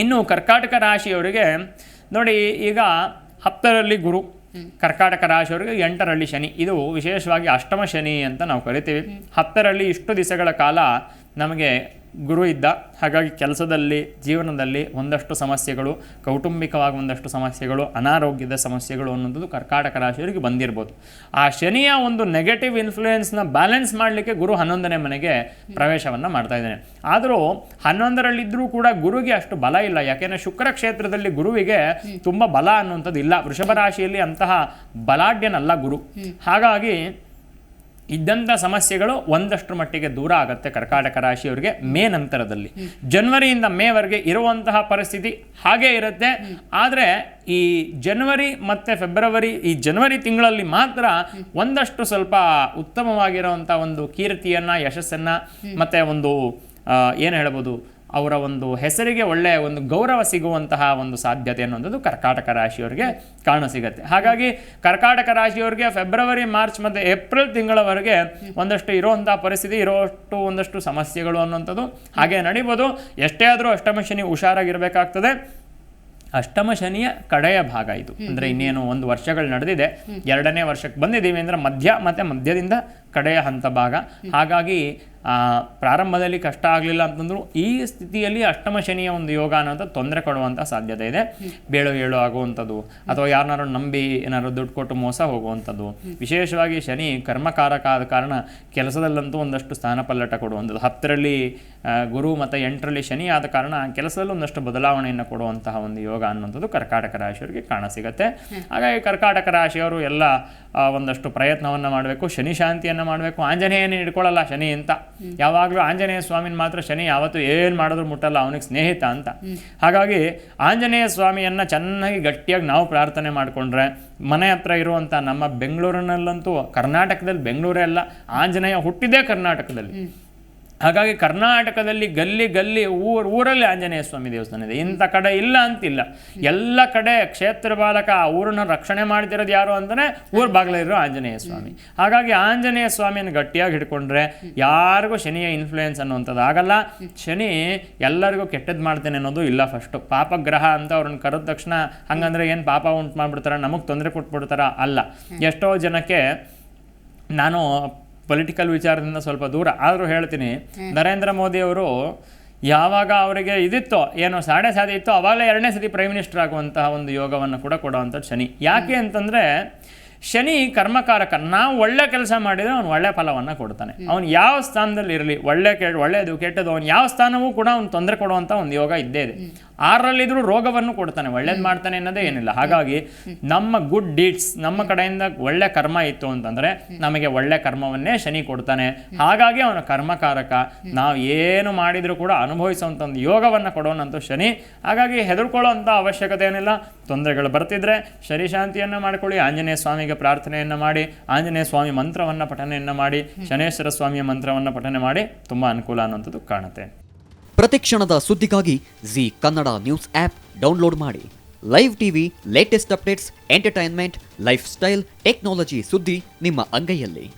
ಇನ್ನು ಕರ್ಕಾಟಕ ರಾಶಿಯವರಿಗೆ ನೋಡಿ ಈಗ ಹತ್ತರಲ್ಲಿ ಗುರು. ಕರ್ಕಾಟಕ ರಾಶಿಯವರಿಗೆ ಎಂಟರಲ್ಲಿ ಶನಿ. ಇದು ವಿಶೇಷವಾಗಿ ಅಷ್ಟಮ ಶನಿ ಅಂತ ನಾವು ಕರಿತೀವಿ. ಹತ್ತರಲ್ಲಿ ಇಷ್ಟು ದಿವಸಗಳ ಕಾಲ ನಮಗೆ ಗುರು ಇದ್ದ. ಹಾಗಾಗಿ ಕೆಲಸದಲ್ಲಿ ಜೀವನದಲ್ಲಿ ಒಂದಷ್ಟು ಸಮಸ್ಯೆಗಳು ಕೌಟುಂಬಿಕವಾಗಿ ಒಂದಷ್ಟು ಸಮಸ್ಯೆಗಳು ಅನಾರೋಗ್ಯದ ಸಮಸ್ಯೆಗಳು ಅನ್ನೋದು ಕರ್ಕಾಟಕ ರಾಶಿಯವರಿಗೆ ಬಂದಿರ್ಬೋದು. ಆ ಶನಿಯ ಒಂದು ನೆಗೆಟಿವ್ ಇನ್ಫ್ಲೂಯೆನ್ಸ್ನ ಬ್ಯಾಲೆನ್ಸ್ ಮಾಡಲಿಕ್ಕೆ ಗುರು ಹನ್ನೊಂದನೇ ಮನೆಗೆ ಪ್ರವೇಶವನ್ನು ಮಾಡ್ತಾ ಇದ್ದಾನೆ. ಆದರೂ ಹನ್ನೊಂದರಲ್ಲಿದ್ದರೂ ಕೂಡ ಗುರುಗೆ ಅಷ್ಟು ಬಲ ಇಲ್ಲ. ಯಾಕೆಂದರೆ ಶುಕ್ರ ಕ್ಷೇತ್ರದಲ್ಲಿ ಗುರುವಿಗೆ ತುಂಬ ಬಲ ಅನ್ನುವಂಥದ್ದು ಇಲ್ಲ. ವೃಷಭ ರಾಶಿಯಲ್ಲಿ ಅಂತಹ ಬಲಾಢ್ಯನಲ್ಲ ಗುರು. ಹಾಗಾಗಿ ಇದ್ದಂಥ ಸಮಸ್ಯೆಗಳು ಒಂದಷ್ಟು ಮಟ್ಟಿಗೆ ದೂರ ಆಗುತ್ತೆ ಕರ್ಕಾಟಕ ರಾಶಿಯವರಿಗೆ ಮೇ ನಂತರದಲ್ಲಿ. ಜನ್ವರಿಯಿಂದ ಮೇವರೆಗೆ ಇರುವಂತಹ ಪರಿಸ್ಥಿತಿ ಹಾಗೇ ಇರುತ್ತೆ. ಆದರೆ ಈ ಜನವರಿ ಮತ್ತು ಫೆಬ್ರವರಿ, ಈ ಜನವರಿ ತಿಂಗಳಲ್ಲಿ ಮಾತ್ರ ಒಂದಷ್ಟು ಸ್ವಲ್ಪ ಉತ್ತಮವಾಗಿರುವಂಥ ಒಂದು ಕೀರ್ತಿಯನ್ನು, ಯಶಸ್ಸನ್ನು ಮತ್ತು ಒಂದು ಏನು ಹೇಳ್ಬೋದು ಅವರ ಒಂದು ಹೆಸರಿಗೆ ಒಳ್ಳೆಯ ಒಂದು ಗೌರವ ಸಿಗುವಂತಹ ಒಂದು ಸಾಧ್ಯತೆ ಅನ್ನೋದು ಕರ್ಕಾಟಕ ರಾಶಿಯವರಿಗೆ ಕಾಣಸಿಗತ್ತೆ ಹಾಗಾಗಿ ಕರ್ಕಾಟಕ ರಾಶಿಯವರಿಗೆ ಫೆಬ್ರವರಿ ಮಾರ್ಚ್ ಮತ್ತು ಏಪ್ರಿಲ್ ತಿಂಗಳವರೆಗೆ ಒಂದಷ್ಟು ಇರುವಂತಹ ಪರಿಸ್ಥಿತಿ ಇರೋಷ್ಟು ಒಂದಷ್ಟು ಸಮಸ್ಯೆಗಳು ಅನ್ನುವಂಥದ್ದು ಹಾಗೆ ನಡೀಬೋದು. ಎಷ್ಟೇ ಆದರೂ ಅಷ್ಟಮ ಶನಿ ಹುಷಾರಾಗಿರಬೇಕಾಗ್ತದೆ. ಅಷ್ಟಮ ಶನಿಯ ಕಡೆಯ ಭಾಗ ಇದು. ಅಂದರೆ ಇನ್ನೇನು ಒಂದು ವರ್ಷಗಳು ನಡೆದಿದೆ. ಎರಡನೇ ವರ್ಷಕ್ಕೆ ಬಂದಿದ್ದೀವಿ ಅಂದರೆ ಮಧ್ಯ ಮತ್ತು ಮಧ್ಯದಿಂದ ಕಡೆಯ ಹಂತ ಭಾಗ. ಹಾಗಾಗಿ ಪ್ರಾರಂಭದಲ್ಲಿ ಕಷ್ಟ ಆಗಲಿಲ್ಲ ಅಂತಂದ್ರು ಈ ಸ್ಥಿತಿಯಲ್ಲಿ ಅಷ್ಟಮ ಶನಿಯ ಒಂದು ಯೋಗ ಅನ್ನೋದು ತೊಂದರೆ ಕೊಡುವಂಥ ಸಾಧ್ಯತೆ ಇದೆ. ಬೇಳು ಏಳು ಆಗುವಂಥದ್ದು. ಅಥವಾ ಯಾರನ್ನಾರು ನಂಬಿ ಏನಾದ್ರು ದುಡ್ಡು ಕೊಟ್ಟು ಮೋಸ ಹೋಗುವಂಥದ್ದು. ವಿಶೇಷವಾಗಿ ಶನಿ ಕರ್ಮಕಾರಕ ಆದ ಕಾರಣ ಕೆಲಸದಲ್ಲಂತೂ ಒಂದಷ್ಟು ಸ್ಥಾನಪಲ್ಲಟ ಕೊಡುವಂಥದ್ದು. ಹತ್ತರಲ್ಲಿ ಗುರು ಮತ್ತು ಎಂಟರಲ್ಲಿ ಶನಿ ಆದ ಕಾರಣ ಕೆಲಸದಲ್ಲಿ ಒಂದಷ್ಟು ಬದಲಾವಣೆಯನ್ನು ಕೊಡುವಂತಹ ಒಂದು ಯೋಗ ಅನ್ನುವಂಥದ್ದು ಕರ್ಕಾಟಕ ರಾಶಿಯವರಿಗೆ ಕಾಣಸಿಗತ್ತೆ ಹಾಗಾಗಿ ಕರ್ಕಾಟಕ ರಾಶಿಯವರು ಎಲ್ಲ ಒಂದಷ್ಟು ಪ್ರಯತ್ನವನ್ನು ಮಾಡಬೇಕು, ಶನಿ ಶಾಂತಿಯನ್ನು ಮಾಡಬೇಕು. ಆಂಜನೇಯನ ಹಿಡ್ಕೊಳ್ಳಲ್ಲ ಶನಿ ಅಂತ. ಯಾವಾಗಲೂ ಆಂಜನೇಯ ಸ್ವಾಮಿನ ಮಾತ್ರ ಶನಿ ಯಾವತ್ತು ಏನು ಮಾಡಿದ್ರು ಮುಟ್ಟಲ್ಲ ಅವನಿಗೆ ಸ್ನೇಹಿತ ಅಂತ. ಹಾಗಾಗಿ ಆಂಜನೇಯ ಸ್ವಾಮಿಯನ್ನು ಚೆನ್ನಾಗಿ ಗಟ್ಟಿಯಾಗಿ ನಾವು ಪ್ರಾರ್ಥನೆ ಮಾಡಿಕೊಂಡ್ರೆ ಮನೆ ಹತ್ರ ಇರುವಂಥ ನಮ್ಮ ಬೆಂಗಳೂರಿನಲ್ಲಂತೂ ಕರ್ನಾಟಕದಲ್ಲಿ ಬೆಂಗಳೂರೇ ಅಲ್ಲ ಆಂಜನೇಯ ಹುಟ್ಟಿದೇ ಕರ್ನಾಟಕದಲ್ಲಿ. ಹಾಗಾಗಿ ಕರ್ನಾಟಕದಲ್ಲಿ ಗಲ್ಲಿ ಗಲ್ಲಿ ಊರು, ಊರಲ್ಲಿ ಆಂಜನೇಯ ಸ್ವಾಮಿ ದೇವಸ್ಥಾನ ಇದೆ. ಇಂಥ ಕಡೆ ಇಲ್ಲ ಅಂತಿಲ್ಲ. ಎಲ್ಲ ಕಡೆ ಕ್ಷೇತ್ರ ಬಾಲಕ ಆ ಊರನ್ನ ರಕ್ಷಣೆ ಮಾಡ್ತಿರೋದು ಯಾರು ಅಂದರೆ ಊರ ಬಾಗಿಲಿರೋ ಆಂಜನೇಯ ಸ್ವಾಮಿ. ಹಾಗಾಗಿ ಆಂಜನೇಯ ಸ್ವಾಮಿಯನ್ನು ಗಟ್ಟಿಯಾಗಿ ಹಿಡ್ಕೊಂಡ್ರೆ ಯಾರಿಗೂ ಶನಿಯ ಇನ್ಫ್ಲೂಯೆನ್ಸ್ ಅನ್ನುವಂಥದ್ದು ಆಗಲ್ಲ. ಶನಿ ಎಲ್ಲರಿಗೂ ಕೆಟ್ಟದ್ದು ಮಾಡ್ತೇನೆ ಅನ್ನೋದು ಇಲ್ಲ ಫಸ್ಟು ಪಾಪಗ್ರಹ ಅಂತ ಅವ್ರನ್ನ ಕರೆದ ತಕ್ಷಣ ಹಂಗಂದ್ರೆ ಏನು ಪಾಪ ಉಂಟು ಮಾಡಿಬಿಡ್ತಾರ? ನಮಗೆ ತೊಂದರೆ ಕೊಟ್ಬಿಡ್ತಾರ? ಅಲ್ಲ. ಎಷ್ಟೋ ಜನಕ್ಕೆ ನಾನು ಪೊಲಿಟಿಕಲ್ ವಿಚಾರದಿಂದ ಸ್ವಲ್ಪ ದೂರ. ಆದರೂ ಹೇಳ್ತೀನಿ, ನರೇಂದ್ರ ಮೋದಿ ಅವರು ಯಾವಾಗ ಅವರಿಗೆ ಇದಿತ್ತೋ, ಏನೋ ಸಾಡೆ ಸಾಧಿ ಇತ್ತೋ, ಅವಾಗಲೇ ಎರಡನೇ ಸತಿ ಪ್ರೈಮ್ ಮಿನಿಸ್ಟರ್ ಆಗುವಂತಹ ಒಂದು ಯೋಗವನ್ನು ಕೂಡ ಕೊಡುವಂಥದ್ದು ಶನಿ. ಯಾಕೆ ಅಂತಂದರೆ ಶನಿ ಕರ್ಮಕಾರಕ ನಾವು ಒಳ್ಳೆ ಕೆಲಸ ಮಾಡಿದರೆ ಅವನು ಒಳ್ಳೆ ಫಲವನ್ನು ಕೊಡ್ತಾನೆ. ಅವನು ಯಾವ ಸ್ಥಾನದಲ್ಲಿ ಇರಲಿ ಒಳ್ಳೆ ಕೆ ಒಳ್ಳೆಯದು ಕೆಟ್ಟದ್ದು ಅವನು ಯಾವ ಸ್ಥಾನವೂ ಕೂಡ ಅವ್ನು ತೊಂದರೆ ಕೊಡುವಂಥ ಒಂದು ಯೋಗ ಇದ್ದೇ ಇದೆ. ಆರರಲ್ಲಿದ್ದರೂ ರೋಗವನ್ನು ಕೊಡ್ತಾನೆ ಒಳ್ಳೇದು ಮಾಡ್ತಾನೆ ಅನ್ನೋದೇ ಏನಿಲ್ಲ. ಹಾಗಾಗಿ ನಮ್ಮ ಗುಡ್ ಡೀಡ್ಸ್ ನಮ್ಮ ಕಡೆಯಿಂದ ಒಳ್ಳೆ ಕರ್ಮ ಇತ್ತು ಅಂತಂದರೆ ನಮಗೆ ಒಳ್ಳೆ ಕರ್ಮವನ್ನೇ ಶನಿ ಕೊಡ್ತಾನೆ. ಹಾಗಾಗಿ ಅವನ ಕರ್ಮಕಾರಕ ನಾವು ಏನು ಮಾಡಿದರೂ ಕೂಡ ಅನುಭವಿಸುವಂಥ ಒಂದು ಯೋಗವನ್ನು ಕೊಡೋನಂತೂ ಶನಿ. ಹಾಗಾಗಿ ಹೆದರ್ಕೊಳ್ಳೋಂಥ ಅವಶ್ಯಕತೆ ಏನಿಲ್ಲ. ತೊಂದರೆಗಳು ಬರ್ತಿದ್ರೆ ಶನಿ ಶಾಂತಿಯನ್ನು ಮಾಡ್ಕೊಳ್ಳಿ. ಆಂಜನೇಯ ಸ್ವಾಮಿಗೆ ಪ್ರಾರ್ಥನೆಯನ್ನು ಮಾಡಿ, ಆಂಜನೇಯ ಸ್ವಾಮಿ ಮಂತ್ರವನ್ನು ಪಠನೆಯನ್ನು ಮಾಡಿ, ಶನೇಶ್ವರ ಸ್ವಾಮಿಯ ಮಂತ್ರವನ್ನು ಪಠನೆ ಮಾಡಿ ತುಂಬ ಅನುಕೂಲ ಅನ್ನುವಂಥದ್ದು ಕಾಣುತ್ತೆ. ಪ್ರತಿಕ್ಷಣದ ಸುದ್ದಿಗಾಗಿ Zee Kannada news app download ಮಾಡಿ. Live TV, latest updates, entertainment, lifestyle, technology ಸುದ್ದಿ ನಿಮ್ಮ ಅಂಗೈಯಲ್ಲಿ.